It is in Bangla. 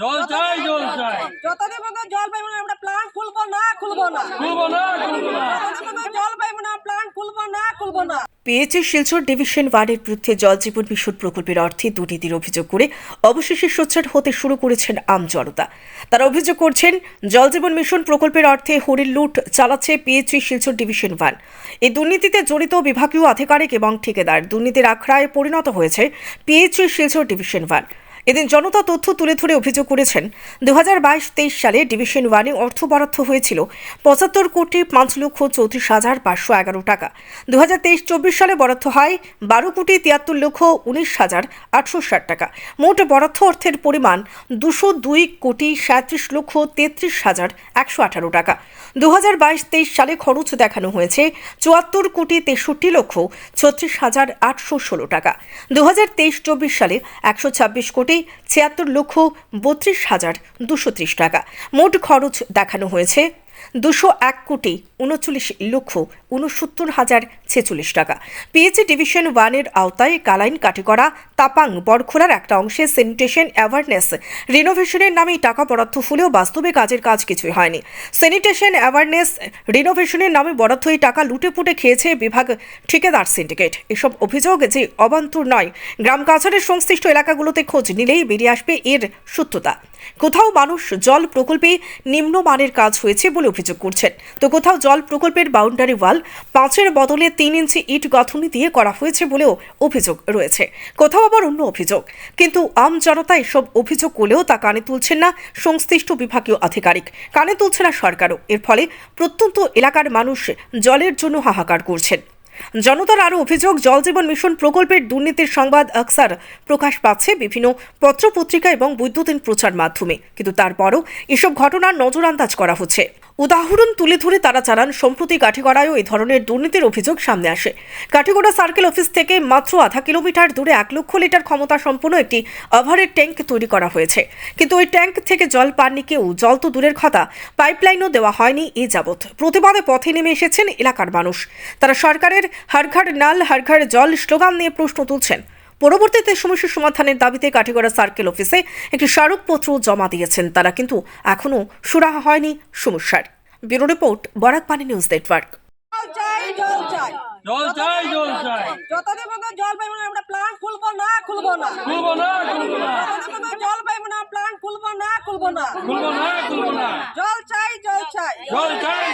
জল চাই জল চাই। যতদিন পর্যন্ত জল পাইব না আমরা প্লান্ট খুলবো না খুলবো না। খুলবো না খুলবো না। জল পাইব না প্লান্ট খুলবো না খুলবো না। পেয়েছে শিলচর ডিভিশন ওয়ানের বিরুদ্ধে জল জীবন মিশন প্রকল্পের অর্থে দুর্নীতির অভিযোগ করে অবশেষে সোচ্চার হতে শুরু করেছেন আম জনতা। তারা অভিযোগ করছেন জল জীবন মিশন প্রকল্পের অর্থে হরিণ লুট চালাচ্ছে পিএইচি শিলচর ডিভিশন ওয়ান। এই দুর্নীতিতে জড়িত বিভাগীয় আধিকারিক এবং ঠিকাদার দুর্নীতির আখড়ায় পরিণত হয়েছে পিএইচি শিলচর ডিভিশন ওয়ান। এদিন জনতা তথ্য তুলে ধরে অভিযোগ করেছেন দু হাজার বাইশ তেইশ সালে ডিভিশন ওয়ানে অর্থ বরাদ্দ হয়েছিল পঁচাত্তর কোটি পাঁচ লক্ষ চৌত্রিশ হাজার পাঁচশো এগারো টাকা। দু হাজার তেইশ চব্বিশ সালে বরাদ্দ হয় বারো কোটি তিয়াত্তর লক্ষ উনিশ হাজার আটশো ষাট টাকা। মোট বরাদ্দ অর্থের পরিমাণ দুশো দুই কোটি সাঁত্রিশ লক্ষ তেত্রিশ হাজার একশো আঠারো টাকা। দু হাজার বাইশ তেইশ সালে খরচ দেখানো হয়েছে চুয়াত্তর কোটি তেষট্টি লক্ষ ছত্রিশ হাজার আটশো ষোলো টাকা। দু হাজার তেইশ চব্বিশ সালে একশো ছাব্বিশ কোটি ছিয়াত্তর লক্ষ বত্রিশ হাজার দুশো ত্রিশ টাকা। মোট খরচ দেখানো হয়েছে দুশো এক কোটি উনচল্লিশ লক্ষ উনসত্তর হাজার ছেচল্লিশ টাকা। পিএইচি ডিভিশন ওয়ানের আওতায় কালাইন কাটিকরা তাপাং বরখোলার একটা অংশে স্যানিটেশন অ্যাওয়ারনেস রিনোভেশনের নামে টাকা বরাদ্দ হলেও বাস্তবে কাজের কাজ কিছুই হয়নি। স্যানিটেশন অ্যাওয়ারনেস রিনোভেশনের নামে বরাদ্দ এই টাকা লুটে পুটে খেয়েছে বিভাগ ঠিকাদার সিন্ডিকেট এসব অভিযোগ যে অবান্তর নয়, গ্রাম কাছাড়ের সংশ্লিষ্ট এলাকাগুলোতে খোঁজ নিলেই বেরিয়ে আসবে এর সত্যতা। কোথাও মানুষ জল প্রকল্পে নিম্নমানের কাজ হয়েছে বলে অভিযোগ করছেন। তো কোথাও জল প্রকল্পের বাউন্ডারি ওয়াল পাঁচের বদলে তিন ইঞ্চি ইট গাঁথুনি দিয়ে করা হয়েছে বলেও অভিযোগ রয়েছে। কোথাও আবার অন্য অভিযোগ। কিন্তু আম জনতা এসব অভিযোগ করলেও তা কানে তুলছেন না সংশ্লিষ্ট বিভাগীয় আধিকারিক। কানে তুলছে না সরকারও। এর ফলে প্রত্যন্ত এলাকার মানুষ জলের জন্য হাহাকার করছেন। জনতার আরও অভিযোগ, জল জীবন মিশন প্রকল্পের দুর্নীতির সংবাদ আকসার প্রকাশ পাচ্ছে বিভিন্ন পত্রপত্রিকা এবং বৈদ্যুতিন প্রচার মাধ্যমে। কিন্তু তারপরও এসব ঘটনার নজরআন্দাজ করা হচ্ছে। উদাহরণ তুলে ধরে তারা জানান, সম্প্রতি কাঠিগড়ায়ও এই ধরনের দুর্নীতির অভিযোগ সামনে আসে। কাঠিগড়া সার্কেল অফিস থেকে মাত্র আধা কিলোমিটার দূরে এক লক্ষ লিটার ক্ষমতা সম্পন্ন একটি ওভারের ট্যাঙ্ক তৈরি করা হয়েছে। কিন্তু ওই ট্যাঙ্ক থেকে জল পাননি কেউ। জল তো দূরের কথা। পাইপলাইনও দেওয়া হয়নি এ যাবৎ। প্রতিবাদে পথে নেমে এসেছেন এলাকার মানুষ। তারা সরকারের হারঘাট নাল, হারঘাট জল স্লোগান নিয়ে প্রশ্ন তুলছেন। পরবর্তীতে সমস্যা সমাধানের দাবিতে কাঠিগড়া সার্কেল অফিসে একটি স্মারকপত্র জমা দিয়েছেন তারা কিন্তু এখনও সুরাহা হয়নি সমস্যার। ব্যুরো রিপোর্ট বরাক পানি নিউজ নেটওয়ার্ক। জল চাই জল চাই। জল চাই জল চাই। যতদিন পর্যন্ত জল পাইব না আমরা খুলবো না খুলবো না। খুলবো না খুলবো না। যতদিন পর্যন্ত জল পাইব না খুলবো না খুলবো না। খুলবো না খুলবো না। জল চাই জল চাই জল চাই। জল চাই